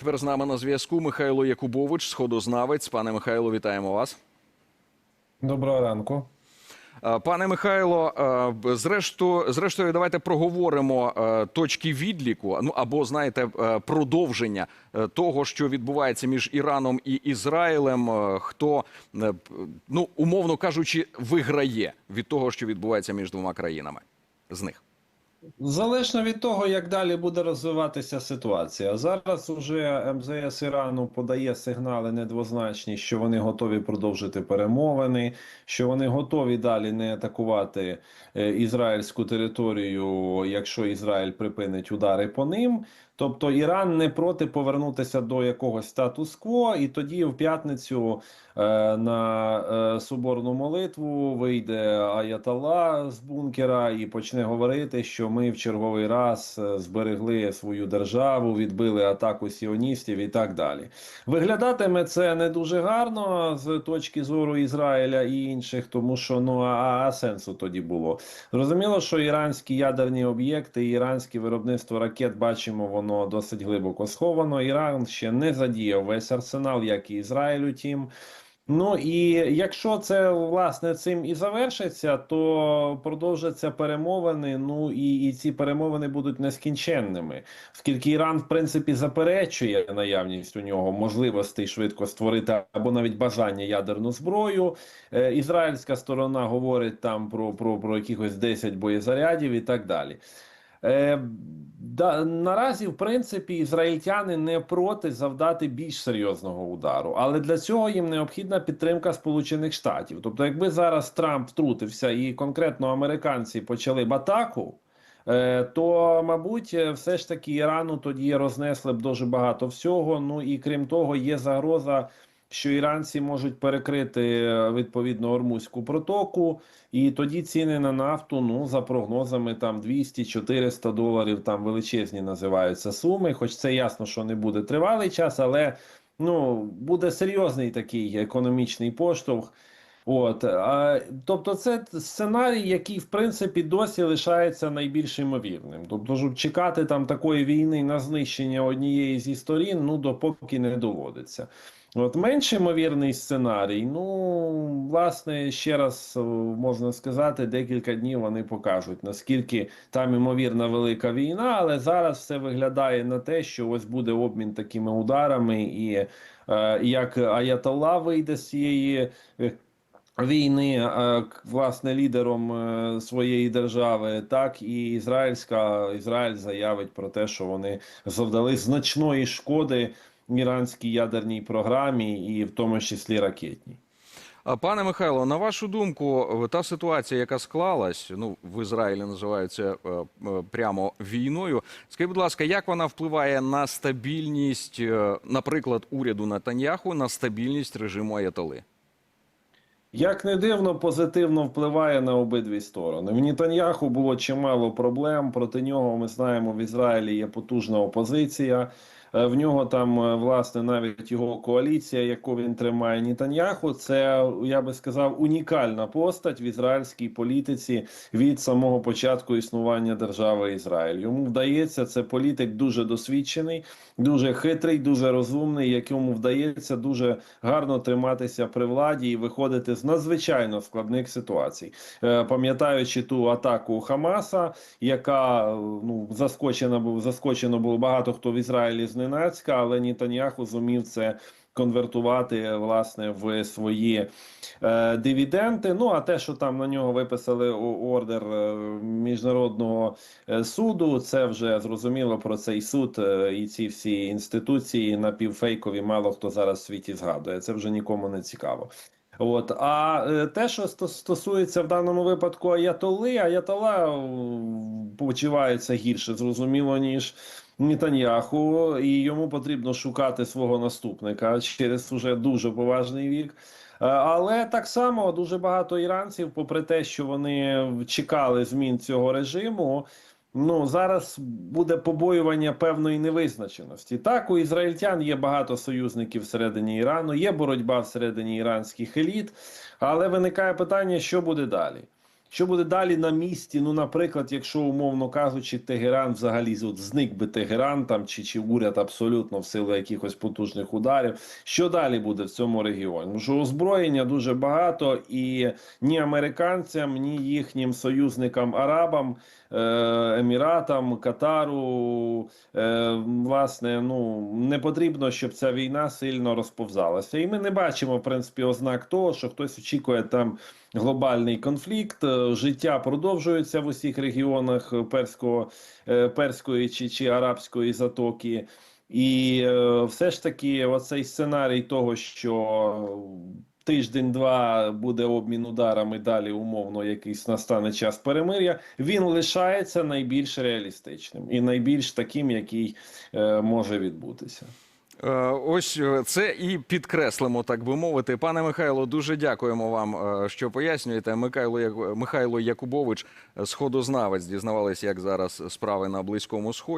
Тепер з нами на зв'язку Михайло Якубович, сходознавець. Пане Михайло, вітаємо вас. Доброго ранку. Е, Пане Михайло, е, зрештою, зрештою, давайте проговоримо е, точки відліку. Ну або знаєте, продовження того, що відбувається між Іраном і Ізраїлем. Хто ну умовно кажучи, виграє від того, що відбувається між двома країнами з них. Залежно від того, як далі буде розвиватися ситуація. Зараз уже МЗС Ірану подає сигнали недвозначні, що вони готові продовжити перемовини, що вони готові далі не атакувати е, ізраїльську територію, якщо Ізраїль припинить удари по ним. Тобто Іран не проти повернутися до якогось статус-кво, і тоді в п'ятницю е, на е, соборну молитву вийде Аятолла з бункера і почне говорити, що ми в черговий раз е, зберегли свою державу, відбили атаку сіоністів і так далі. Виглядатиме це не дуже гарно з точки зору Ізраїля і інших, тому що ну а, а сенсу тоді було. Зрозуміло, що іранські ядерні об'єкти, іранське виробництво ракет бачимо, воно досить глибоко сховано. Іран ще не задіяв весь арсенал, як і Ізраїль, утім. Ну і якщо це власне цим і завершиться, то продовжаться перемовини. Ну і, і ці перемовини будуть нескінченними, оскільки Іран, в принципі, заперечує наявність у нього можливостей швидко створити або навіть бажання ядерну зброю. Е, ізраїльська сторона говорить там про, про, про якихось 10 боєзарядів і так далі. Е, да, наразі, в принципі, ізраїльтяни не проти завдати більш серйозного удару, але для цього їм необхідна підтримка Сполучених Штатів. Тобто, якби зараз Трамп втрутився і конкретно американці почали б атаку. е, То, мабуть, все ж таки Ірану тоді рознесли б дуже багато всього. Ну і крім того, є загроза, що іранці можуть перекрити е, відповідно Ормузьку протоку, і тоді ціни на нафту, ну за прогнозами, там 200-400 доларів, там величезні називаються суми. Хоч це ясно, що не буде тривалий час, але ну буде серйозний такий економічний поштовх. От, а, тобто, це сценарій, який в принципі досі лишається найбільш ймовірним. Тобто, щоб чекати там такої війни на знищення однієї зі сторін, ну допоки не доводиться. От менш ймовірний сценарій. Ну, власне, ще раз е, можна сказати, декілька днів вони покажуть, наскільки там ймовірна велика війна, але зараз все виглядає на те, що ось буде обмін такими ударами, і е, як Аятолла вийде з цієї. е, Війни е, власне лідером своєї держави, так і ізраїльська Ізраїль заявить про те, що вони завдали значної шкоди іранській ядерній програмі, і в тому числі ракетній. Пане Михайло, на вашу думку, та ситуація, яка склалась, ну в Ізраїлі називається е, е, прямо війною. Скажіть, будь ласка, як вона впливає на стабільність, е, наприклад, уряду Натаньяху, на стабільність режиму Аятоли? Як не дивно, позитивно впливає на обидві сторони. В Нітаньяху було чимало проблем. Проти нього ми знаємо, в Ізраїлі є потужна опозиція. Е, В нього там е, власне навіть його коаліція, яку він тримає Нітаньяху, це я би сказав унікальна постать в ізраїльській політиці від самого початку існування держави Ізраїль. Йому вдається це політик дуже досвідчений, дуже хитрий, дуже розумний, якому вдається дуже гарно триматися при владі і виходити з надзвичайно складних ситуацій. Е, Пам'ятаючи ту атаку Хамаса, яка ну заскочена був заскочено було багато хто в Ізраїлі зненацька, але Нітаньяху зумів це. Конвертувати власне в свої е, дивіденди. Ну а те, що там на нього виписали ордер е, міжнародного е, суду, це вже зрозуміло про цей суд е, і ці всі інституції напівфейкові. Мало хто зараз в світі згадує. Це вже нікому не цікаво. От а те, що стосується в даному випадку Аятоли, Аятола почувається гірше, зрозуміло, ніж Нетаньяху, і йому потрібно шукати свого наступника через уже дуже поважний вік. Е, Але так само дуже багато іранців, попри те, що вони чекали змін цього режиму. Ну зараз буде побоювання певної невизначеності. Так, у ізраїльтян є багато союзників всередині Ірану, є боротьба всередині іранських еліт, але виникає питання, що буде далі. Що буде далі на місці? Ну, наприклад, якщо умовно кажучи, Тегеран взагалі от зник би Тегеран там чи, чи уряд абсолютно в силу якихось потужних ударів. Що далі буде в цьому регіоні? Тому що озброєння дуже багато, і ні американцям, ні їхнім союзникам арабам, е, еміратам, Катару, е, власне, ну не потрібно, щоб ця війна сильно розповзалася. І ми не бачимо в принципі ознак того, що хтось очікує там глобальний конфлікт. Е, Життя продовжується в усіх регіонах Перського, е, Перської чи, чи Арабської затоки. І е, все ж таки, оцей сценарій того, що тиждень-два буде обмін ударами, далі умовно якийсь настане час перемир'я, він лишається найбільш реалістичним і найбільш таким, який може відбутися. Е, Ось е, це і підкреслимо, так би мовити. Пане Михайло, дуже дякуємо вам, е, що пояснюєте. Михайло Михайло Якубович, сходознавець, дізнавалися, як зараз справи на Близькому Сході.